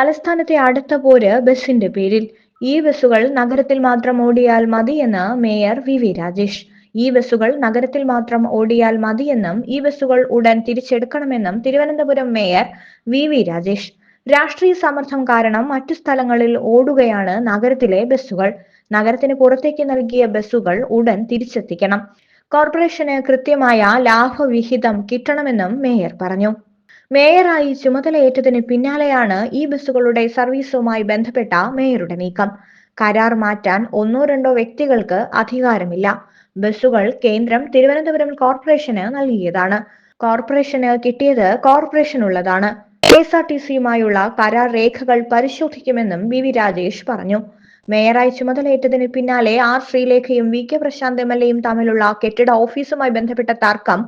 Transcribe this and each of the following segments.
തലസ്ഥാനത്തെ അടുത്ത പോര് ബസിന്റെ പേരിൽ. ഈ ബസ്സുകൾ നഗരത്തിൽ മാത്രം ഓടിയാൽ മതിയെന്ന് മേയർ വി വി രാജേഷ്. ഈ ബസ്സുകൾ നഗരത്തിൽ മാത്രം ഓടിയാൽ മതിയെന്നും ഈ ബസ്സുകൾ ഉടൻ തിരിച്ചെടുക്കണമെന്നും Thiruvananthapuram mayor V V Rajesh. രാഷ്ട്രീയ സമ്മർദ്ദം കാരണം മറ്റു സ്ഥലങ്ങളിൽ ഓടുകയാണ് നഗരത്തിലെ ബസ്സുകൾ. നഗരത്തിന് പുറത്തേക്ക് നൽകിയ ബസ്സുകൾ ഉടൻ തിരിച്ചെത്തിക്കണം. കോർപ്പറേഷന് കൃത്യമായ ലാഭവിഹിതം കിട്ടണമെന്നും മേയർ പറഞ്ഞു. മേയറായി ചുമതലയേറ്റതിന് പിന്നാലെയാണ് ഈ ബസ്സുകളുടെ സർവീസുമായി ബന്ധപ്പെട്ട മേയറുടെ നീക്കം. കരാർ മാറ്റാൻ ഒന്നോ രണ്ടോ വ്യക്തികൾക്ക് അധികാരമില്ല. ബസ്സുകൾ കേന്ദ്രം തിരുവനന്തപുരം കോർപ്പറേഷന് നൽകിയതാണ്. കോർപ്പറേഷന് കിട്ടിയത് കോർപ്പറേഷനുള്ളതാണ്. കെ എസ് ആർ ടി സിയുമായുള്ള കരാർ രേഖകൾ പരിശോധിക്കുമെന്നും വി വി രാജേഷ് പറഞ്ഞു. മേയറായി ചുമതലയേറ്റതിന് പിന്നാലെ R ശ്രീലേഖയും V K Prashanth M L എയും തമ്മിലുള്ള കെട്ടിട ഓഫീസുമായി ബന്ധപ്പെട്ട തർക്കം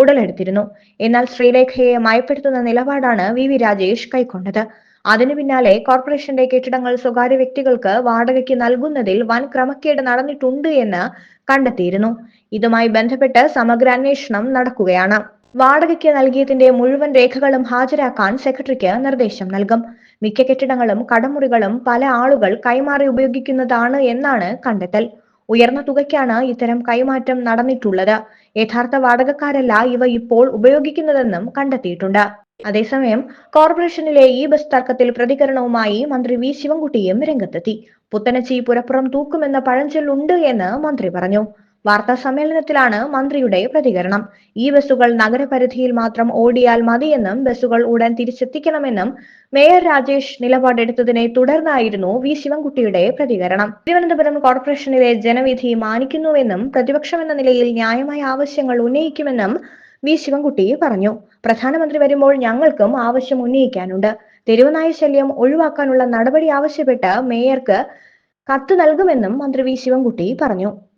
ഉടലെടുത്തിരുന്നു. എന്നാൽ ശ്രീലേഖയെ മയപ്പെടുത്തുന്ന നിലപാടാണ് വി വി രാജേഷ് കൈക്കൊണ്ടത്. അതിനു പിന്നാലെ കോർപ്പറേഷന്റെ കെട്ടിടങ്ങൾ സ്വകാര്യ വ്യക്തികൾക്ക് വാടകയ്ക്ക് നൽകുന്നതിൽ വൻ ക്രമക്കേട് നടന്നിട്ടുണ്ട് എന്ന് കണ്ടെത്തിയിരുന്നു. ഇതുമായി ബന്ധപ്പെട്ട് സമഗ്ര അന്വേഷണം നടക്കുകയാണ്. വാടകയ്ക്ക് നൽകിയതിന്റെ മുഴുവൻ രേഖകളും ഹാജരാക്കാൻ സെക്രട്ടറിക്ക് നിർദ്ദേശം നൽകും. മിക്ക കെട്ടിടങ്ങളും കടമുറികളും പല ആളുകൾ കൈമാറി ഉപയോഗിക്കുന്നതാണ് എന്നാണ് കണ്ടെത്തൽ. ഉയർന്ന തുകയ്ക്കാണ് ഇത്തരം കൈമാറ്റം നടന്നിട്ടുള്ളത്. യഥാർത്ഥ വാടകക്കാരല്ല ഇവ ഇപ്പോൾ ഉപയോഗിക്കുന്നതെന്നും കണ്ടെത്തിയിട്ടുണ്ട്. അതേസമയം കോർപ്പറേഷനിലെ ഈ ബസ് തർക്കത്തിൽ പ്രതികരണവുമായി മന്ത്രി വി. ശിവൻകുട്ടിയും രംഗത്തെത്തി. പുത്തനച്ചി പുരപ്പുറം തൂക്കുമെന്ന പഴഞ്ചൊല്ലുണ്ട് എന്ന് മന്ത്രി പറഞ്ഞു. വാർത്താ സമ്മേളനത്തിലാണ് മന്ത്രിയുടെ പ്രതികരണം. ഈ ബസ്സുകൾ നഗരപരിധിയിൽ മാത്രം ഓടിയാൽ മതിയെന്നും ബസ്സുകൾ ഉടൻ തിരിച്ചെത്തിക്കണമെന്നും മേയർ രാജേഷ് നിലപാടെടുത്തതിനെ തുടർന്നായിരുന്നു വി ശിവൻകുട്ടിയുടെ പ്രതികരണം. തിരുവനന്തപുരം കോർപ്പറേഷനിലെ ജനവിധി മാനിക്കുന്നുവെന്നും പ്രതിപക്ഷമെന്ന നിലയിൽ ന്യായമായ ആവശ്യങ്ങൾ ഉന്നയിക്കുമെന്നും വി ശിവൻകുട്ടി പറഞ്ഞു. പ്രധാനമന്ത്രി വരുമ്പോൾ ഞങ്ങൾക്കും ആവശ്യം ഉന്നയിക്കാനുണ്ട്. തെരുവുനായ ശല്യം ഒഴിവാക്കാനുള്ള നടപടി ആവശ്യപ്പെട്ട് മേയർക്ക് കത്ത് നൽകുമെന്നും മന്ത്രി വി ശിവൻകുട്ടി പറഞ്ഞു.